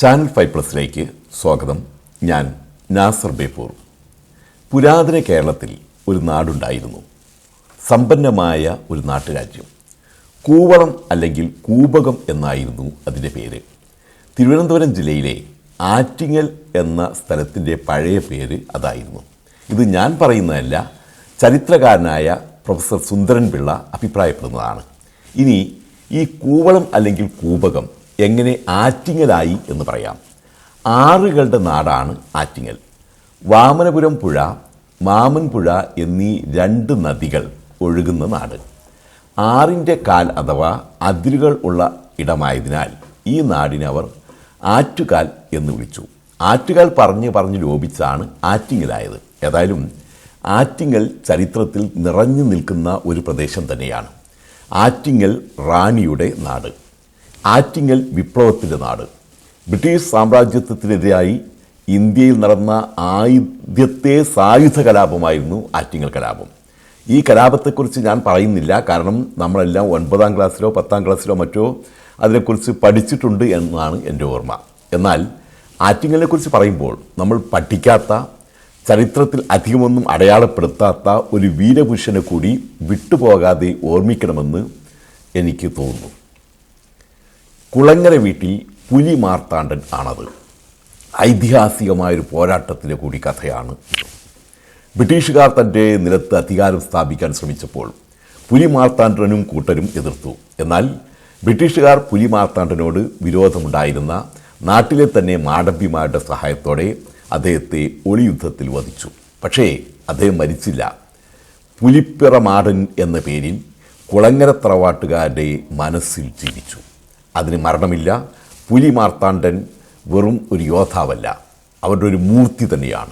Channel five പ്ലസിലേക്ക് സ്വാഗതം. ഞാൻ നാസർ ബേപ്പൂർ. പുരാതന കേരളത്തിൽ ഒരു നാടുണ്ടായിരുന്നു. സമ്പന്നമായ ഒരു നാട്ടുരാജ്യം. കൂവളം അല്ലെങ്കിൽ കൂപകം എന്നായിരുന്നു അതിന്റെ പേര്. തിരുവനന്തപുരം ജില്ലയിലെ ആറ്റിങ്ങൽ എന്ന സ്ഥലത്തിന്റെ പഴയ പേര് അതായിരുന്നു. ഇത് ഞാൻ പറയുന്നതല്ല ചരിത്രകാരനായ പ്രൊഫസർ സുന്ദരൻ പിള്ള അഭിപ്രായപ്പെടുന്നതാണ്. ഇനി ഈ കൂവളം അല്ലെങ്കിൽ കൂപകം എങ്ങനെ ആറ്റിങ്ങലായി എന്ന് പറയാം. ആറുകളുടെ നാടാണ് ആറ്റിങ്ങൽ. വാമനപുരം പുഴ മാമൻപുഴ എന്നീ രണ്ട് നദികൾ ഒഴുകുന്ന നാട്. ആറിന്റെ കാൽ അഥവാ അതിരുകൾ ഉള്ള ഇടമായതിനാൽ ഈ നാടിനെ അവർ ആറ്റുകാൽ എന്ന് വിളിച്ചു. ആറ്റുകാൽ പറഞ്ഞ് പറഞ്ഞ് ലോപിച്ചാണ് ആറ്റിങ്ങലായത്. ഏതായാലും ആറ്റിങ്ങൽ ചരിത്രത്തിൽ നിറഞ്ഞു നിൽക്കുന്ന ഒരു പ്രദേശം തന്നെയാണ്. ആറ്റിങ്ങൽ റാണിയുടെ നാട്. ആറ്റിങ്ങൽ വിപ്ലവത്തിന്റെ നാട്. ബ്രിട്ടീഷ് സാമ്രാജ്യത്വത്തിനെതിരായി ഇന്ത്യയിൽ നടന്ന ആദ്യത്തെ സായുധ കലാപമായിരുന്നു ആറ്റിങ്ങൽ കലാപം. ഈ കലാപത്തെക്കുറിച്ച് ഞാൻ പറയുന്നില്ല. കാരണം നമ്മളെല്ലാം ഒൻപതാം ക്ലാസ്സിലോ പത്താം ക്ലാസ്സിലോ മറ്റോ അതിനെക്കുറിച്ച് പഠിച്ചിട്ടുണ്ട് എന്നാണ് എന്റെ ഓർമ്മ. എന്നാൽ ആറ്റിങ്ങലിനെക്കുറിച്ച് പറയുമ്പോൾ നമ്മൾ പഠിക്കാത്ത ചരിത്രത്തിൽ അധികമൊന്നും അടയാളപ്പെടുത്താത്ത ഒരു വീരപുരുഷനെ കൂടി വിട്ടുപോകാതെ ഓർമ്മിക്കണമെന്ന് എനിക്ക് തോന്നുന്നു. കുളങ്ങര വീട്ടിൽ പുലി മാർത്താണ്ഡൻ ആണത്. ഐതിഹാസികമായൊരു പോരാട്ടത്തിന്റെ കൂടി കഥയാണ് ബ്രിട്ടീഷുകാർ തന്റെ നിലത്ത് അധികാരം സ്ഥാപിക്കാൻ ശ്രമിച്ചപ്പോൾ പുലി മാർത്താണ്ഡനും കൂട്ടരും എതിർത്തു. എന്നാൽ ബ്രിട്ടീഷുകാർ പുലി മാർത്താണ്ഡനോട് വിരോധമുണ്ടായിരുന്ന നാട്ടിലെ തന്നെ മാടമ്പിമാരുടെ സഹായത്തോടെ അദ്ദേഹത്തെ ഒളിയുദ്ധത്തിൽ വധിച്ചു. പക്ഷേ അദ്ദേഹം മരിച്ചില്ല. പുലിപ്പിറ മാടൻ എന്ന പേരിൽ കുളങ്ങര തറവാട്ടുകാരുടെ മനസ്സിൽ ജീവിച്ചു. അതിന് മരണമില്ല. പുലി മാർത്താണ്ഡൻ വെറും ഒരു യോദ്ധാവല്ല. അവരുടെ ഒരു മൂർത്തി തന്നെയാണ്.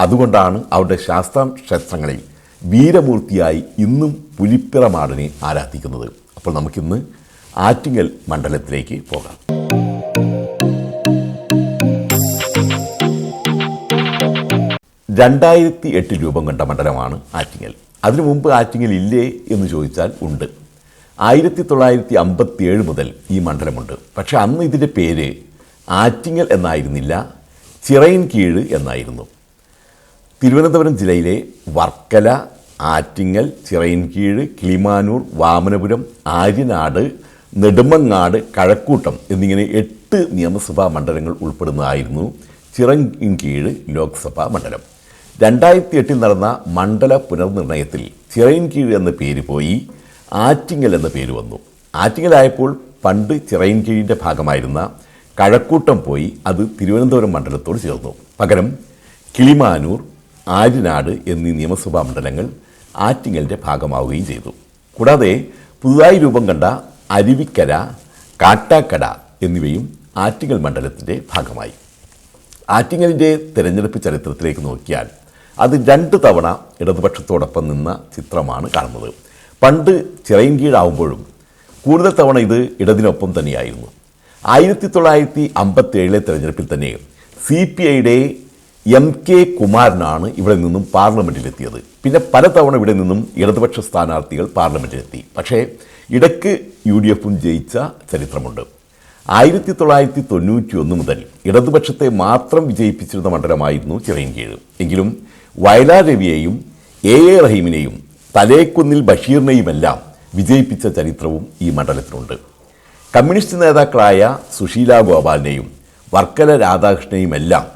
അതുകൊണ്ടാണ് അവരുടെ ശാസ്ത്ര ക്ഷേത്രങ്ങളിൽ വീരമൂർത്തിയായി ഇന്നും പുലിപ്പിറമാടനെ ആരാധിക്കുന്നത്. അപ്പോൾ നമുക്കിന്ന് ആറ്റിങ്ങൽ മണ്ഡലത്തിലേക്ക് പോകാം. രണ്ടായിരത്തി എട്ട് രൂപം കണ്ട മണ്ഡലമാണ് ആറ്റിങ്ങൽ. അതിനു മുമ്പ് ആറ്റിങ്ങൽ ഇല്ലേ എന്ന് ചോദിച്ചാൽ ഉണ്ട്. ആയിരത്തി തൊള്ളായിരത്തി അമ്പത്തി ഏഴ് മുതൽ ഈ മണ്ഡലമുണ്ട്. പക്ഷേ അന്ന് ഇതിന്റെ പേര് ആറ്റിങ്ങൽ എന്നായിരുന്നില്ല ചിറയിൻ കീഴ് എന്നായിരുന്നു. തിരുവനന്തപുരം ജില്ലയിലെ വർക്കല ആറ്റിങ്ങൽ ചിറയിൻകീഴ് കിളിമാനൂർ വാമനപുരം ആര്യനാട് നെടുമങ്ങാട് കഴക്കൂട്ടം എന്നിങ്ങനെ എട്ട് നിയമസഭാ മണ്ഡലങ്ങൾ ഉൾപ്പെടുന്നതായിരുന്നു ചിറയിൻകീഴ് ലോക്സഭാ മണ്ഡലം. രണ്ടായിരത്തി എട്ടിൽ നടന്ന മണ്ഡല പുനർനിർണയത്തിൽ ചിറയിൻകീഴ് എന്ന പേര് പോയി. ആറ്റിങ്ങൽ എന്ന പേര് വന്നു. ആറ്റിങ്ങലായപ്പോൾ പണ്ട് ചിറയിൻകീഴിന്റെ ഭാഗമായിരുന്ന കഴക്കൂട്ടം പോയി അത് തിരുവനന്തപുരം മണ്ഡലത്തോട് ചേർന്നു. പകരം കിളിമാനൂർ ആര്യനാട് എന്നീ നിയമസഭാ മണ്ഡലങ്ങൾ ആറ്റിങ്ങലിന്റെ ഭാഗമാവുകയും ചെയ്തു. കൂടാതെ പുതുതായി രൂപം കണ്ട അരുവിക്കര കാട്ടാക്കട എന്നിവയും ആറ്റിങ്ങൽ മണ്ഡലത്തിന്റെ ഭാഗമായി. ആറ്റിങ്ങലിന്റെ തിരഞ്ഞെടുപ്പ് ചരിത്രത്തിലേക്ക് നോക്കിയാൽ അത് രണ്ട് തവണ ഇടതുപക്ഷത്തോടൊപ്പം നിന്ന ചിത്രമാണ് കാണുന്നത്. പണ്ട് ചിറയൻകീഴാവുമ്പോഴും കൂടുതൽ തവണ ഇത് ഇടതിനൊപ്പം തന്നെയായിരുന്നു. ആയിരത്തി തൊള്ളായിരത്തി അമ്പത്തി ഏഴിലെ തെരഞ്ഞെടുപ്പിൽ തന്നെ സി പി ഐയുടെ എം കെ കുമാരനാണ് ഇവിടെ നിന്നും പാർലമെന്റിലെത്തിയത് പിന്നെ പലതവണ ഇവിടെ നിന്നും ഇടതുപക്ഷ സ്ഥാനാർത്ഥികൾ പാർലമെന്റിലെത്തി പക്ഷേ ഇടയ്ക്ക് യു ഡി എഫും ജയിച്ച ചരിത്രമുണ്ട്. ആയിരത്തി തൊള്ളായിരത്തി തൊണ്ണൂറ്റി ഒന്ന് മുതൽ ഇടതുപക്ഷത്തെ മാത്രം വിജയിപ്പിച്ചിരുന്ന മണ്ഡലമായിരുന്നു ചിറയൻകീഴ്. എങ്കിലും വയലാർ രവിയെയും എ എ റഹീമിനെയും തലേക്കുന്നിൽ ബഷീറിനെയുമെല്ലാം വിജയിപ്പിച്ച ചരിത്രവും ഈ മണ്ഡലത്തിനുണ്ട്. കമ്മ്യൂണിസ്റ്റ് നേതാക്കളായ സുശീല ഗോപാലിനെയും വർക്കല രാധാകൃഷ്ണനെയും എല്ലാം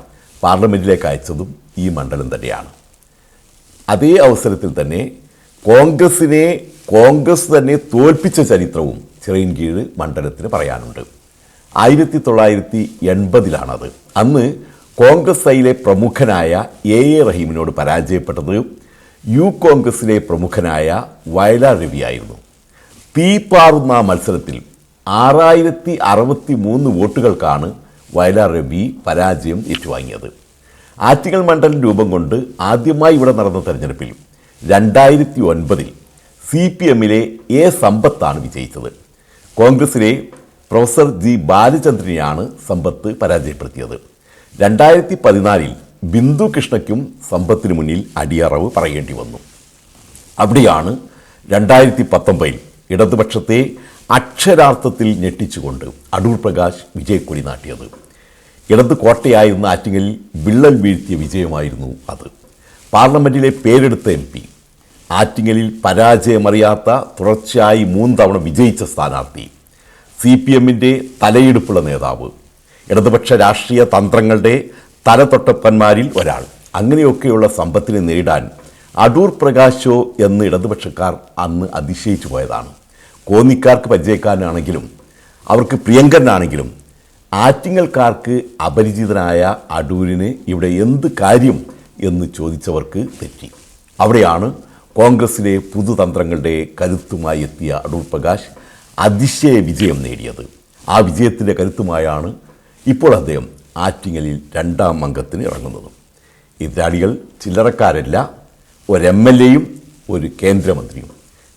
പാർലമെന്റിലേക്ക് അയച്ചതും ഈ മണ്ഡലം തന്നെയാണ്. അതേ അവസരത്തിൽ തന്നെ കോൺഗ്രസിനെ കോൺഗ്രസ് തന്നെ തോൽപ്പിച്ച ചരിത്രവും ചിറയിൻകീഴ് മണ്ഡലത്തിന് പറയാനുണ്ട്. ആയിരത്തി തൊള്ളായിരത്തി എൺപതിലാണത് അന്ന് കോൺഗ്രസ് ഐയിലെ പ്രമുഖനായ എ എ റഹീമിനോട് പരാജയപ്പെട്ടത് യു കോൺഗ്രസിലെ പ്രമുഖനായ വയലാർ രവിയായിരുന്നു തീപ്പാറുന്ന മത്സരത്തിൽ ആറായിരത്തി അറുപത്തി മൂന്ന് വോട്ടുകൾക്കാണ് വയലാർ രവി പരാജയം ഏറ്റുവാങ്ങിയത്. ആറ്റിങ്ങൽ മണ്ഡലം രൂപം കൊണ്ട് ആദ്യമായി ഇവിടെ നടന്ന തെരഞ്ഞെടുപ്പിൽ രണ്ടായിരത്തി ഒൻപതിൽ സി പി എമ്മിലെ എ സമ്പത്താണ് വിജയിച്ചത്. കോൺഗ്രസിലെ പ്രൊഫസർ ജി ബാലചന്ദ്രനെയാണ് സമ്പത്ത് പരാജയപ്പെടുത്തിയത്. രണ്ടായിരത്തി പതിനാലിൽ ബിന്ദു കൃഷ്ണയ്ക്കും സമ്പത്തിന് മുന്നിൽ അടിയറവ് പറയേണ്ടി വന്നു. അവിടെയാണ് രണ്ടായിരത്തി പത്തൊമ്പതിൽ ഇടതുപക്ഷത്തെ അക്ഷരാർത്ഥത്തിൽ ഞെട്ടിച്ചുകൊണ്ട് അടൂർ പ്രകാശ് വിജയക്കൊടി നാട്ടിയത്. ഇടത് കോട്ടയായിരുന്ന ആറ്റിങ്ങലിൽ വിള്ളൽ വീഴ്ത്തിയ വിജയമായിരുന്നു അത്. പാർലമെന്റിലെ പേരെടുത്ത എം പി. ആറ്റിങ്ങലിൽ പരാജയമറിയാത്ത തുടർച്ചയായി മൂന്ന് തവണ വിജയിച്ച സ്ഥാനാർത്ഥി. സി പി എമ്മിന്റെ തലയെടുപ്പുള്ള നേതാവ്. ഇടതുപക്ഷ രാഷ്ട്രീയ തന്ത്രങ്ങളുടെ തലതൊട്ടപ്പന്മാരിൽ ഒരാൾ. അങ്ങനെയൊക്കെയുള്ള സമ്പത്തിനെ നേരിടാൻ അടൂർ പ്രകാശോ എന്ന് ഇടതുപക്ഷക്കാർ അന്ന് അതിശയിച്ചു പോയതാണ്. കോന്നിക്കാർക്ക് പരിചയക്കാരനാണെങ്കിലും അവർക്ക് പ്രിയങ്കരനാണെങ്കിലും ആറ്റിങ്ങൽക്കാർക്ക് അപരിചിതനായ അടൂരിന് ഇവിടെ എന്ത് കാര്യം എന്ന് ചോദിച്ചവർക്ക് തെറ്റി. അവിടെയാണ് കോൺഗ്രസിലെ പുതുതന്ത്രങ്ങളുടെ കരുത്തുമായി എത്തിയ അടൂർ പ്രകാശ് അതിശയ വിജയം നേടിയത്. ആ വിജയത്തിന്റെ കരുത്തുമായാണ് ഇപ്പോൾ അദ്ദേഹം ആറ്റിങ്ങലിൽ രണ്ടാം അംഗത്തിന് ഇറങ്ങുന്നത്. എതിരാളികൾ ചില്ലറക്കാരല്ല ഒരു എം എൽ എയും ഒരു കേന്ദ്രമന്ത്രിയും.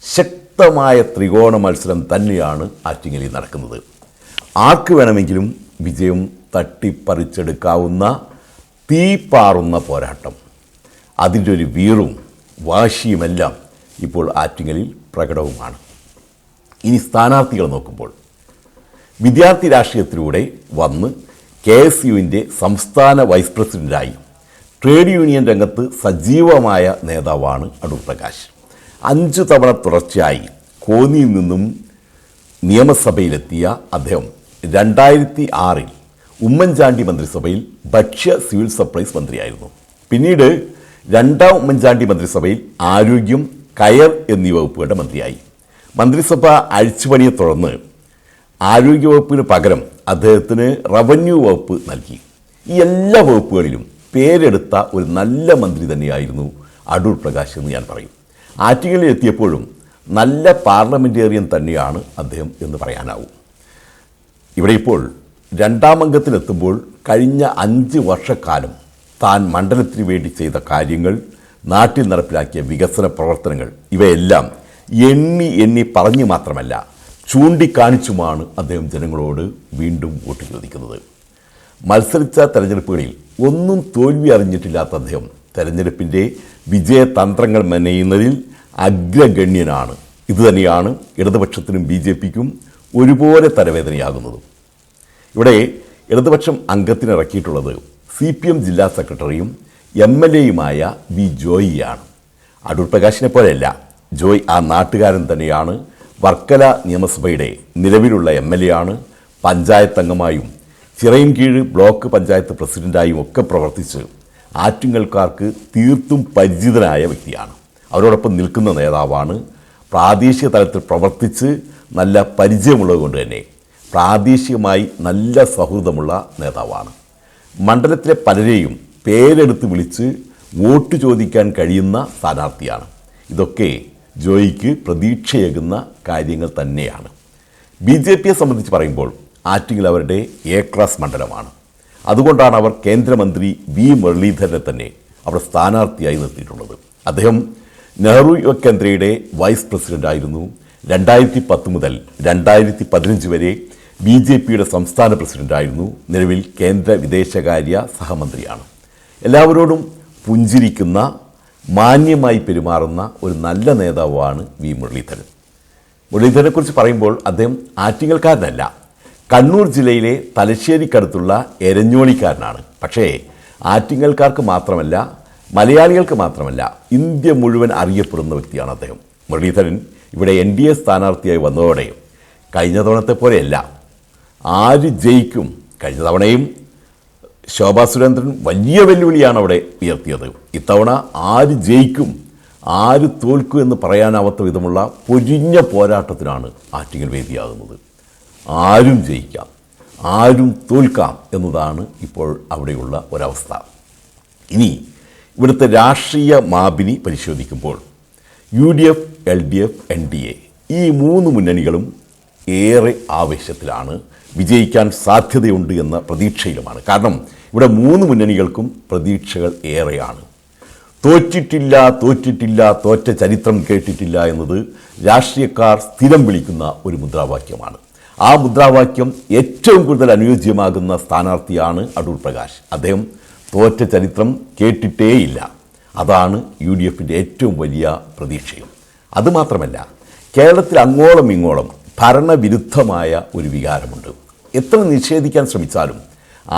ശക്തമായ ത്രികോണ മത്സരം തന്നെയാണ് ആറ്റിങ്ങലിൽ നടക്കുന്നത്. ആർക്ക് വേണമെങ്കിലും വിജയം തട്ടിപ്പറിച്ചെടുക്കാവുന്ന തീപ്പാറുന്ന പോരാട്ടം. അതിന്റെ ഒരു വീറും വാശിയുമെല്ലാം ഇപ്പോൾ ആറ്റിങ്ങലിൽ പ്രകടവുമാണ്. ഇനി സ്ഥാനാർത്ഥികൾ നോക്കുമ്പോൾ. വിദ്യാർത്ഥി രാഷ്ട്രീയത്തിലൂടെ വന്ന് കെ എസ് യുവിന്റെ സംസ്ഥാന വൈസ് പ്രസിഡന്റായി ട്രേഡ് യൂണിയൻ രംഗത്ത് സജീവമായ നേതാവാണ് അടൂർ പ്രകാശ്. അഞ്ച് തവണ തുടർച്ചയായി കോന്നിയിൽ നിന്നും നിയമസഭയിലെത്തിയ അദ്ദേഹം രണ്ടായിരത്തി ആറിൽ ഉമ്മൻചാണ്ടി മന്ത്രിസഭയിൽ ഭക്ഷ്യ സിവിൽ സപ്ലൈസ് മന്ത്രിയായിരുന്നു. പിന്നീട് രണ്ടാം ഉമ്മൻചാണ്ടി മന്ത്രിസഭയിൽ ആരോഗ്യം കയർ എന്നീ വകുപ്പുകളുടെ മന്ത്രിയായി. മന്ത്രിസഭ അഴിച്ചുപണിയെ തുടർന്ന് ആരോഗ്യവകുപ്പിന് പകരം അദ്ദേഹത്തിന് റവന്യൂ വകുപ്പ് നൽകി. ഈ എല്ലാ വകുപ്പുകളിലും പേരെടുത്ത ഒരു നല്ല മന്ത്രി തന്നെയായിരുന്നു അടൂർ പ്രകാശ് എന്ന് ഞാൻ പറയും. ആറ്റുകളിൽ എത്തിയപ്പോഴും നല്ല പാർലമെന്റേറിയൻ തന്നെയാണ് അദ്ദേഹം എന്ന് പറയാനാവും. ഇവിടെ ഇപ്പോൾ രണ്ടാം അംഗത്തിലെത്തുമ്പോൾ കഴിഞ്ഞ അഞ്ച് വർഷക്കാലം താൻ മണ്ഡലത്തിന് വേണ്ടി ചെയ്ത കാര്യങ്ങൾ നാട്ടിൽ നടപ്പിലാക്കിയ വികസന പ്രവർത്തനങ്ങൾ ഇവയെല്ലാം എണ്ണി എണ്ണി പറഞ്ഞു മാത്രമല്ല ചൂണ്ടിക്കാണിച്ചുമാണ് അദ്ദേഹം ജനങ്ങളോട് വീണ്ടും വോട്ട് ചോദിക്കുന്നത്. മത്സരിച്ച തെരഞ്ഞെടുപ്പുകളിൽ ഒന്നും തോൽവി അറിഞ്ഞിട്ടില്ലാത്ത അദ്ദേഹം തെരഞ്ഞെടുപ്പിന്റെ വിജയതന്ത്രങ്ങൾ മെനയുന്നതിൽ അഗ്രഗണ്യനാണ്. ഇതുതന്നെയാണ് ഇടതുപക്ഷത്തിനും ബി ജെ പിക്കും ഒരുപോലെ തലവേദനയാകുന്നതും. ഇവിടെ ഇടതുപക്ഷം അംഗത്തിനിറക്കിയിട്ടുള്ളത് സി പി എം ജില്ലാ സെക്രട്ടറിയും എം എൽ എയുമായ വി ജോയിയാണ്. അടൂർ പ്രകാശിനെ പോലെയല്ല ജോയ് ആ നാട്ടുകാരൻ തന്നെയാണ് വർക്കല നിയമസഭയുടെ നിലവിലുള്ള എം എൽ എ ആണ് പഞ്ചായത്ത് അംഗമായും ചിറയും കീഴ് ബ്ലോക്ക് പഞ്ചായത്ത് പ്രസിഡന്റായും ഒക്കെ പ്രവർത്തിച്ച് ആറ്റുങ്ങൽക്കാർക്ക് തീർത്തും പരിചിതനായ വ്യക്തിയാണ്. അവരോടൊപ്പം നിൽക്കുന്ന നേതാവാണ്. പ്രാദേശിക തലത്തിൽ പ്രവർത്തിച്ച് നല്ല പരിചയമുള്ളത് കൊണ്ട് തന്നെ പ്രാദേശികമായി നല്ല സൗഹൃദമുള്ള നേതാവാണ്. മണ്ഡലത്തിലെ പലരെയും പേരെടുത്ത് വിളിച്ച് വോട്ട് ചോദിക്കാൻ കഴിയുന്ന സ്ഥാനാർത്ഥിയാണ്. ഇതൊക്കെ ജോയിക്ക് പ്രതീക്ഷയേകുന്ന കാര്യങ്ങൾ തന്നെയാണ്. ബി ജെ പിയെ സംബന്ധിച്ച് പറയുമ്പോൾ ആറ്റിങ്ങൽ അവരുടെ എ ക്ലാസ് മണ്ഡലമാണ്. അതുകൊണ്ടാണ് അവർ കേന്ദ്രമന്ത്രി വി മുരളീധരനെ തന്നെ അവിടെ സ്ഥാനാർത്ഥിയായി നിർത്തിയിട്ടുള്ളത്. അദ്ദേഹം നെഹ്റു യുവ കേന്ദ്രയുടെ വൈസ് പ്രസിഡന്റായിരുന്നു രണ്ടായിരത്തി പത്ത് മുതൽ രണ്ടായിരത്തി പതിനഞ്ച് വരെ ബി ജെ പിയുടെ സംസ്ഥാന പ്രസിഡന്റായിരുന്നു നിലവിൽ കേന്ദ്ര വിദേശകാര്യ സഹമന്ത്രിയാണ്. എല്ലാവരോടും പുഞ്ചിരിക്കുന്ന മാന്യമായി പെരുമാറുന്ന ഒരു നല്ല നേതാവാണ് വി മുരളീധരൻ. മുരളീധരനെക്കുറിച്ച് പറയുമ്പോൾ അദ്ദേഹം ആറ്റിങ്ങൽക്കാരനല്ല. കണ്ണൂർ ജില്ലയിലെ തലശ്ശേരിക്കടുത്തുള്ള എരഞ്ഞോളിക്കാരനാണ്. പക്ഷേ ആറ്റിങ്ങൽക്കാർക്ക് മാത്രമല്ല മലയാളികൾക്ക് മാത്രമല്ല ഇന്ത്യ മുഴുവൻ അറിയപ്പെടുന്ന വ്യക്തിയാണ് അദ്ദേഹം. മുരളീധരൻ ഇവിടെ എൻ ഡി എ സ്ഥാനാർത്ഥിയായി വന്നതോടെ കഴിഞ്ഞ തവണത്തെ പോലെയല്ല. ആര് ജയിക്കും കഴിഞ്ഞ തവണയും ശോഭാ സുരേന്ദ്രൻ വലിയ വെല്ലുവിളിയാണ് അവിടെ ഉയർത്തിയത്. ഇത്തവണ ആര് ജയിക്കും ആര് തോൽക്കും എന്ന് പറയാനാവാത്ത വിധമുള്ള പൊരിഞ്ഞ പോരാട്ടത്തിനാണ് ആറ്റിങ്ങൽ വേദിയാകുന്നത്. ആരും ജയിക്കാം ആരും തോൽക്കാം എന്നതാണ് ഇപ്പോൾ അവിടെയുള്ള ഒരവസ്ഥ. ഇനി ഇവിടുത്തെ രാഷ്ട്രീയ മാപിനി പരിശോധിക്കുമ്പോൾ U D F L D F N D A ഈ മൂന്ന് മുന്നണികളും ഏറെ ആവേശത്തിലാണ് വിജയിക്കാൻ സാധ്യതയുണ്ട് എന്ന പ്രതീക്ഷയിലുമാണ്. കാരണം ഇവിടെ മൂന്ന് മുന്നണികൾക്കും പ്രതീക്ഷകൾ ഏറെയാണ്. തോറ്റിട്ടില്ല തോറ്റിട്ടില്ല തോറ്റ ചരിത്രം കേട്ടിട്ടില്ല എന്നത് രാഷ്ട്രീയക്കാർ സ്ഥിരം വിളിക്കുന്ന ഒരു മുദ്രാവാക്യമാണ്. ആ മുദ്രാവാക്യം ഏറ്റവും കൂടുതൽ അനുയോജ്യമാകുന്ന സ്ഥാനാർത്ഥിയാണ് അടൂർ പ്രകാശ്. അദ്ദേഹം തോറ്റ ചരിത്രം കേട്ടിട്ടേയില്ല. അതാണ് യു ഡി എഫിന്റെ ഏറ്റവും വലിയ പ്രതീക്ഷയും. അതുമാത്രമല്ല കേരളത്തിൽ അങ്ങോളം ഇങ്ങോളം ഭരണവിരുദ്ധമായ ഒരു വികാരമുണ്ട്. എത്ര നിഷേധിക്കാൻ ശ്രമിച്ചാലും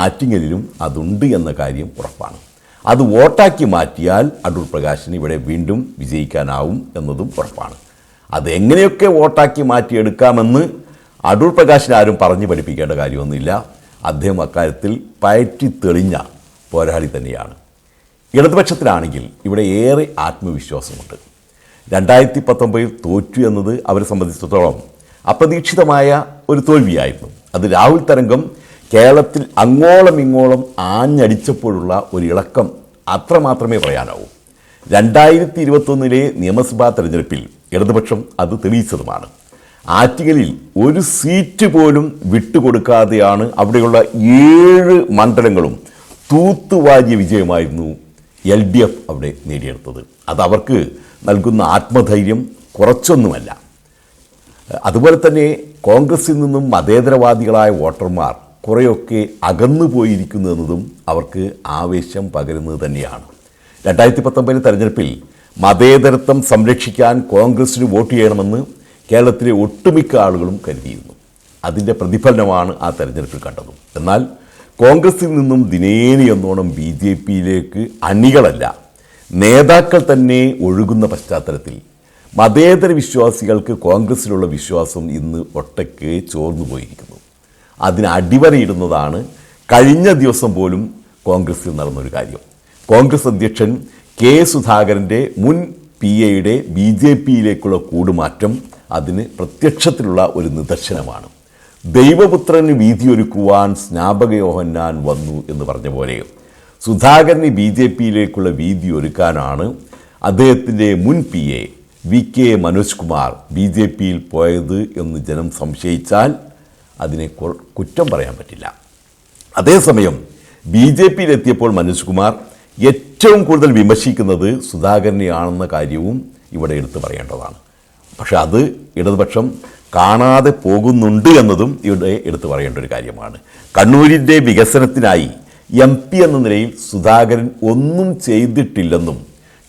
ആറ്റിങ്ങലിലും അതുണ്ട് എന്ന കാര്യം ഉറപ്പാണ്. അത് വോട്ടാക്കി മാറ്റിയാൽ അടൂർ പ്രകാശിന് ഇവിടെ വീണ്ടും വിജയിക്കാനാവും എന്നതും ഉറപ്പാണ്. അതെങ്ങനെയൊക്കെ വോട്ടാക്കി മാറ്റിയെടുക്കാമെന്ന് അടൂർ പ്രകാശിന് ആരും പറഞ്ഞു പഠിപ്പിക്കേണ്ട കാര്യമൊന്നുമില്ല. അദ്ദേഹം അക്കാര്യത്തിൽ പയറ്റി തെളിഞ്ഞ പോരാളി തന്നെയാണ്. ഇടതുപക്ഷത്തിലാണെങ്കിൽ ഇവിടെ ഏറെ ആത്മവിശ്വാസമുണ്ട്. രണ്ടായിരത്തി പത്തൊമ്പതിൽ തോറ്റു എന്നത് അവരെ സംബന്ധിച്ചിടത്തോളം അപ്രതീക്ഷിതമായ ഒരു തോൽവിയായിരുന്നു. അത് രാഹുൽ തരംഗം കേരളത്തിൽ അങ്ങോളം ഇങ്ങോളം ആഞ്ഞടിച്ചപ്പോഴുള്ള ഒരു ഇളക്കം അത്ര മാത്രമേ പറയാനാവൂ. രണ്ടായിരത്തി ഇരുപത്തൊന്നിലെ നിയമസഭാ തെരഞ്ഞെടുപ്പിൽ ഇടതുപക്ഷം അത് തെളിയിച്ചതുമാണ്. ആറ്റിങ്ങലിൽ ഒരു സീറ്റ് പോലും വിട്ടുകൊടുക്കാതെയാണ് അവിടെയുള്ള ഏഴ് മണ്ഡലങ്ങളും തൂത്തുവാരിയ വിജയമായിരുന്നു എൽ ഡി എഫ് അവിടെ നേടിയെടുത്തത്. അത് അവർക്ക് നൽകുന്ന ആത്മധൈര്യം കുറച്ചൊന്നുമല്ല. അതുപോലെ തന്നെ കോൺഗ്രസിൽ നിന്നും മതേതരവാദികളായ വോട്ടർമാർ കുറേയൊക്കെ അകന്നു പോയിരിക്കുന്നു എന്നതും അവർക്ക് ആവേശം പകരുന്നത് തന്നെയാണ്. രണ്ടായിരത്തി പത്തൊമ്പതിലെ തെരഞ്ഞെടുപ്പിൽ മതേതരത്വം സംരക്ഷിക്കാൻ കോൺഗ്രസിന് വോട്ട് ചെയ്യണമെന്ന് കേരളത്തിലെ ഒട്ടുമിക്ക ആളുകളും കരുതിയിരുന്നു. അതിന്റെ പ്രതിഫലനമാണ് ആ തെരഞ്ഞെടുപ്പിൽ കണ്ടത്. എന്നാൽ കോൺഗ്രസിൽ നിന്നും ദിനേനി എന്നോണം ബി ജെ പിയിലേക്ക് അണികളല്ല നേതാക്കൾ തന്നെ ഒഴുകുന്ന പശ്ചാത്തലത്തിൽ മതേതര വിശ്വാസികൾക്ക് കോൺഗ്രസ്സിലുള്ള വിശ്വാസം ഇന്ന് ഒട്ടയ്ക്ക് ചോർന്നു പോയിരിക്കുന്നു. അതിന് അടിവരയിടുന്നതാണ് കഴിഞ്ഞ ദിവസം പോലും കോൺഗ്രസ്സിൽ നടന്നൊരു കാര്യം. കോൺഗ്രസ് അധ്യക്ഷൻ കെ സുധാകരന്റെ മുൻ പി എയുടെ ബി ജെ പിയിലേക്കുള്ള കൂടുമാറ്റം അതിന് പ്രത്യക്ഷത്തിലുള്ള ഒരു നിദർശനമാണ്. ദൈവപുത്രന് വീതിയൊരുക്കുവാൻ സ്നാപക യോഹന്നാൻ വന്നു എന്ന് പറഞ്ഞ പോലെ സുധാകരന് ബി ജെ പിയിലേക്കുള്ള വീതി ഒരുക്കാനാണ് അദ്ദേഹത്തിന്റെ മുൻ P A V K Manoj Kumar B J പിയിൽ പോയത് എന്ന് ജനം സംശയിച്ചാൽ അതിനെ കുറ്റം പറയാൻ പറ്റില്ല. അതേസമയം ബി ജെ പിയിലെത്തിയപ്പോൾ മനോജ് കുമാർ ഏറ്റവും കൂടുതൽ വിമർശിക്കുന്നത് സുധാകരനെയാണെന്ന കാര്യവും ഇവിടെ എടുത്തു പറയേണ്ടതാണ്. പക്ഷെ അത് ഇടതുപക്ഷം കാണാതെ പോകുന്നുണ്ട് എന്നതും ഇവിടെ എടുത്തു പറയേണ്ട ഒരു കാര്യമാണ്. കണ്ണൂരിന്റെ വികസനത്തിനായി എം പി എന്ന നിലയിൽ സുധാകരൻ ഒന്നും ചെയ്തിട്ടില്ലെന്നും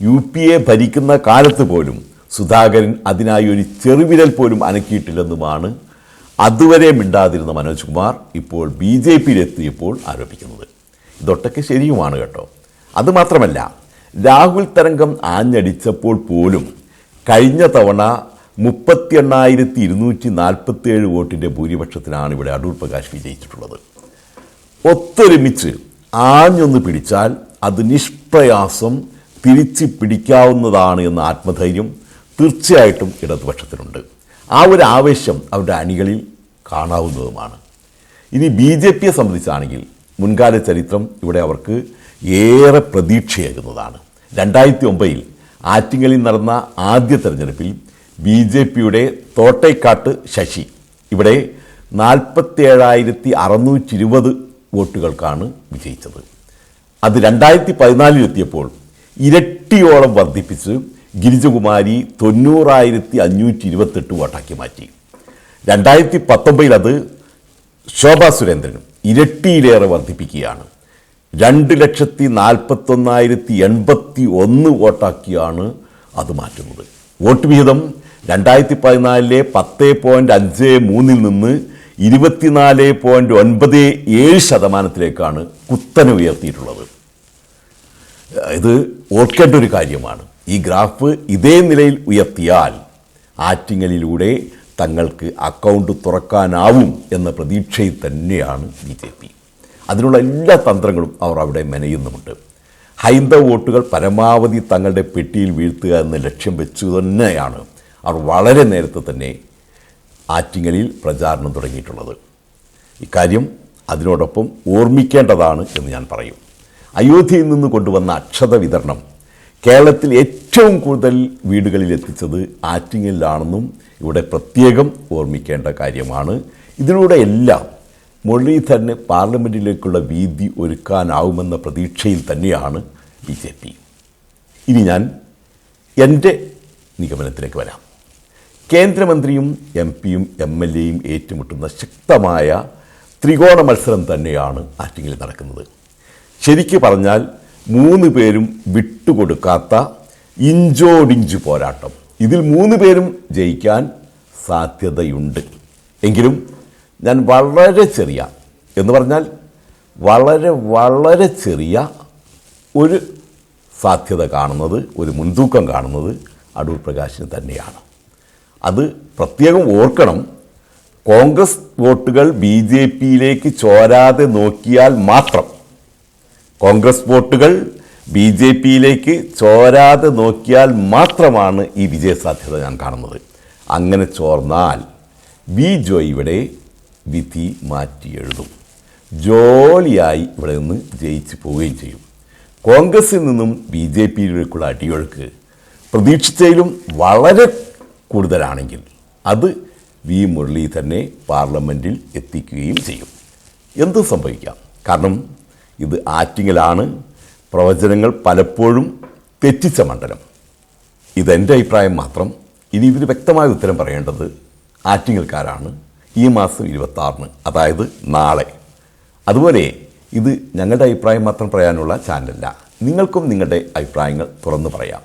യു പി എ ഭരിക്കുന്ന കാലത്ത് പോലും സുധാകരൻ അതിനായി ഒരു ചെറുവിരൽ പോലും അനക്കിയിട്ടില്ലെന്നുമാണ് അതുവരെ മിണ്ടാതിരുന്ന മനോജ് കുമാർ ഇപ്പോൾ ബി ജെ പിയിലെത്തിയപ്പോൾ ആരോപിക്കുന്നത്. ഇതൊട്ടൊക്കെ ശരിയുമാണ് കേട്ടോ. അതുമാത്രമല്ല രാഹുൽ തരംഗം ആഞ്ഞടിച്ചപ്പോൾ പോലും കഴിഞ്ഞ തവണ മുപ്പത്തി എണ്ണായിരത്തി ഇരുന്നൂറ്റി നാൽപ്പത്തി ഏഴ് വോട്ടിന്റെ ഭൂരിപക്ഷത്തിനാണ് ഇവിടെ അടൂർ പ്രകാശ് വിജയിച്ചിട്ടുള്ളത്. ഒത്തൊരുമിച്ച് ആഞ്ഞൊന്ന് പിടിച്ചാൽ അത് നിഷ്പ്രയാസം തിരിച്ച് പിടിക്കാവുന്നതാണ് എന്ന ആത്മധൈര്യം തീർച്ചയായിട്ടും ഇടതുപക്ഷത്തിനുണ്ട്. ആ ഒരു ആവേശം അവരുടെ അണികളിൽ കാണാവുന്നതുമാണ്. ഇനി ബി ജെ പിയെ സംബന്ധിച്ചാണെങ്കിൽ മുൻകാല ചരിത്രം ഇവിടെ അവർക്ക് ഏറെ പ്രതീക്ഷയേകുന്നതാണ്. രണ്ടായിരത്തി ഒമ്പതിൽ ആറ്റിങ്ങലിൽ നടന്ന ആദ്യ തെരഞ്ഞെടുപ്പിൽ ബി ജെ പിയുടെ തോട്ടൈക്കാട്ട് ശശി. ഇവിടെ നാൽപ്പത്തി ഏഴായിരത്തി അറുന്നൂറ്റി ഇരുപത് വോട്ടുകൾക്കാണ് വിജയിച്ചത്. അത് രണ്ടായിരത്തി പതിനാലിലെത്തിയപ്പോൾ ഇരട്ടിയോളം വർദ്ധിപ്പിച്ച് ഗിരിജകുമാരി തൊണ്ണൂറായിരത്തി അഞ്ഞൂറ്റി ഇരുപത്തെട്ട് വോട്ടാക്കി മാറ്റി. രണ്ടായിരത്തി പത്തൊമ്പതിൽ അത് ശോഭാ സുരേന്ദ്രൻ ഇരട്ടിയിലേറെ വർദ്ധിപ്പിക്കുകയാണ്. രണ്ട് ലക്ഷത്തി നാൽപ്പത്തൊന്നായിരത്തി എൺപത്തി ഒന്ന് വോട്ടാക്കിയാണ് അത് മാറ്റുന്നത്. വോട്ട് വിഹിതം രണ്ടായിരത്തി പതിനാലിലെ പത്ത് പോയിന്റ് അഞ്ച് മൂന്നിൽ നിന്ന് ഇരുപത്തിനാല് പോയിന്റ് ഒൻപത് ഏഴ് ശതമാനത്തിലേക്കാണ് കുത്തനെ ഉയർത്തിയിട്ടുള്ളത്. ഇത് ഓർക്കേണ്ട ഒരു കാര്യമാണ്. ഈ ഗ്രാഫ് ഇതേ നിലയിൽ ഉയർത്തിയാൽ ആറ്റിങ്ങലിലൂടെ തങ്ങൾക്ക് അക്കൗണ്ട് തുറക്കാനാവും എന്ന പ്രതീക്ഷയിൽ തന്നെയാണ് ബി ജെ പി. അതിനുള്ള എല്ലാ തന്ത്രങ്ങളും അവർ അവിടെ മെനയുന്നുമുണ്ട്. ഹൈന്ദവ വോട്ടുകൾ പരമാവധി തങ്ങളുടെ പെട്ടിയിൽ വീഴ്ത്തുക എന്ന ലക്ഷ്യം വെച്ചു തന്നെയാണ് അവർ വളരെ നേരത്തെ തന്നെ ആറ്റിങ്ങലിൽ പ്രചാരണം തുടങ്ങിയിട്ടുള്ളത്. ഇക്കാര്യം അതിനോടൊപ്പം ഓർമ്മിക്കേണ്ടതാണ് എന്ന് ഞാൻ പറയും. അയോധ്യയിൽ നിന്ന് കൊണ്ടുവന്ന അക്ഷത വിതരണം കേരളത്തിൽ ഏറ്റവും കൂടുതൽ വീടുകളിൽ എത്തിച്ചത് ആറ്റിങ്ങലിലാണെന്നും ഇവിടെ പ്രത്യേകം ഓർമ്മിക്കേണ്ട കാര്യമാണ്. ഇതിലൂടെ എല്ലാം മുരളീധരന് പാർലമെന്റിലേക്കുള്ള വീതി ഒരുക്കാനാവുമെന്ന പ്രതീക്ഷയിൽ തന്നെയാണ് ബി ജെ പി. ഇനി ഞാൻ എന്റെ നിഗമനത്തിലേക്ക് വരാം. കേന്ദ്രമന്ത്രിയും എം പിയും എം എൽ എയും ഏറ്റുമുട്ടുന്ന ശക്തമായ ത്രികോണ മത്സരം തന്നെയാണ് ആറ്റിങ്ങിൽ നടക്കുന്നത്. ശരിക്കു പറഞ്ഞാൽ മൂന്ന് പേരും വിട്ടുകൊടുക്കാത്ത ഇഞ്ചോടിഞ്ച് പോരാട്ടം. ഇതിൽ മൂന്ന് പേരും ജയിക്കാൻ സാധ്യതയുണ്ട്. എങ്കിലും ഞാൻ വളരെ ചെറിയ എന്ന് പറഞ്ഞാൽ വളരെ വളരെ ചെറിയ ഒരു സാധ്യത കാണുന്നത് ഒരു മുൻതൂക്കം കാണുന്നത് അടൂർ പ്രകാശിന് തന്നെയാണ്. അത് പ്രത്യേകം ഓർക്കണം. കോൺഗ്രസ് വോട്ടുകൾ ബി ജെ പിയിലേക്ക് ചോരാതെ നോക്കിയാൽ മാത്രം കോൺഗ്രസ് വോട്ടുകൾ ബി ജെ പിയിലേക്ക് ചോരാതെ നോക്കിയാൽ മാത്രമാണ് ഈ വിജയസാധ്യത ഞാൻ കാണുന്നത്. അങ്ങനെ ചോർന്നാൽ ബി ജോ ഇവിടെ വിധി മാറ്റി എഴുതും ജോലിയായി ഇവിടെ നിന്ന് ജയിച്ചു പോവുകയും ചെയ്യും. കോൺഗ്രസിൽ നിന്നും ബി ജെ പിയിലേക്കുള്ള അടിയൊഴുക്ക് പ്രതീക്ഷിച്ചതിലും വളരെ കൂടുതലാണെങ്കിൽ അത് വി മുരളീധരനെ പാർലമെന്റിൽ എത്തിക്കുകയും ചെയ്യും. എന്ത് സംഭവിക്കാം. കാരണം ഇത് ആറ്റിങ്ങലാണ്. പ്രവചനങ്ങൾ പലപ്പോഴും തെറ്റിച്ച മണ്ഡലം. ഇതെന്റെ അഭിപ്രായം മാത്രം. ഇനി ഇതിന് വ്യക്തമായ ഉത്തരം പറയേണ്ടത് ആറ്റിങ്ങൽക്കാരാണ്. ഈ മാസം ഇരുപത്താറിന് അതായത് നാളെ. അതുപോലെ ഇത് ഞങ്ങളുടെ അഭിപ്രായം മാത്രം പറയാനുള്ള ചാനലല്ല. നിങ്ങൾക്കും നിങ്ങളുടെ അഭിപ്രായങ്ങൾ തുറന്നു പറയാം.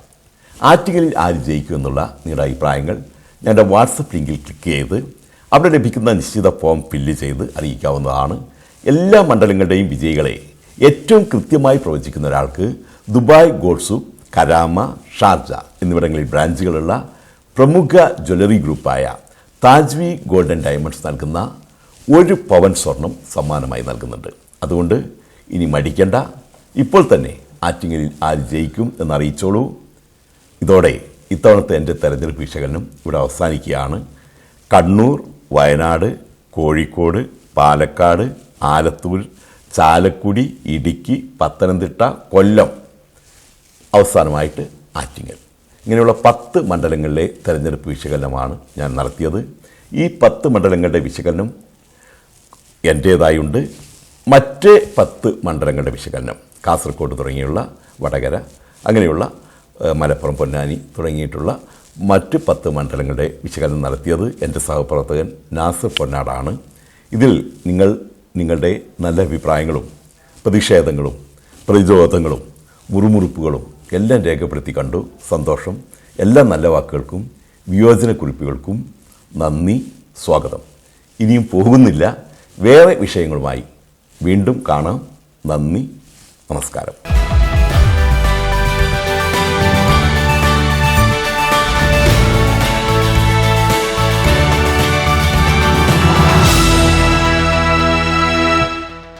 ആറ്റിങ്ങലിൽ ആര് ജയിക്കും എന്നുള്ള നിങ്ങളുടെ അഭിപ്രായങ്ങൾ ഞങ്ങളുടെ വാട്സപ്പ് ലിങ്കിൽ ക്ലിക്ക് ചെയ്ത് അവിടെ ലഭിക്കുന്ന നിശ്ചിത ഫോം ഫില്ല് ചെയ്ത് അറിയിക്കാവുന്നതാണ്. എല്ലാ മണ്ഡലങ്ങളുടെയും വിജയികളെ ഏറ്റവും കൃത്യമായി പ്രവചിക്കുന്ന ഒരാൾക്ക് ദുബായ് ഗോഡ്സു കരാമ ഷാർജ എന്നിവിടങ്ങളിൽ ബ്രാഞ്ചുകളുള്ള പ്രമുഖ ജ്വല്ലറി ഗ്രൂപ്പായ താജ്വി ഗോൾഡൻ ഡയമണ്ട്സ് നൽകുന്ന ഒരു പവൻ സ്വർണം സമ്മാനമായി നൽകുന്നുണ്ട്. അതുകൊണ്ട് ഇനി മടിക്കേണ്ട. ഇപ്പോൾ തന്നെ ആറ്റിങ്ങലിൽ ആര് ജയിക്കും എന്നറിയിച്ചോളൂ. ഇതോടെ ഇത്തവണത്തെ എന്റെ തെരഞ്ഞെടുപ്പ് വിശകലനം ഇവിടെ അവസാനിക്കുകയാണ്. കണ്ണൂർ വയനാട് കോഴിക്കോട് പാലക്കാട് ആലത്തൂർ ചാലക്കുടി ഇടുക്കി പത്തനംതിട്ട കൊല്ലം. അവസാനമായിട്ട് ആറ്റിങ്ങൽ. ഇങ്ങനെയുള്ള പത്ത് മണ്ഡലങ്ങളിലെ തെരഞ്ഞെടുപ്പ് വിശകലനമാണ് ഞാൻ നടത്തിയത്. ഈ പത്ത് മണ്ഡലങ്ങളുടെ വിശകലനം എന്റേതായുണ്ട് മറ്റ് പത്ത് മണ്ഡലങ്ങളുടെ വിശകലനം കാസർഗോഡ് തുടങ്ങിയുള്ള വടകര അങ്ങനെയുള്ള മലപ്പുറം പൊന്നാനി തുടങ്ങിയിട്ടുള്ള മറ്റ് പത്ത് മണ്ഡലങ്ങളുടെ വിശകലനം നടത്തിയത് എന്റെ സഹപ്രവർത്തകൻ നാസർ പൊന്നാടാണ്. ഇതിൽ നിങ്ങൾ നിങ്ങളുടെ നല്ല അഭിപ്രായങ്ങളും പ്രതിഷേധങ്ങളും പ്രതിരോധങ്ങളും മുറുമുറുപ്പുകളും എല്ലാം രേഖപ്പെടുത്തി കണ്ടു. സന്തോഷം. എല്ലാ നല്ല വാക്കുകൾക്കും വിയോജനക്കുറിപ്പുകൾക്കും നന്ദി സ്വാഗതം. ഇനിയും പോകുന്നില്ല. വേറെ വിഷയങ്ങളുമായി വീണ്ടും കാണാം. നന്ദി. നമസ്കാരം.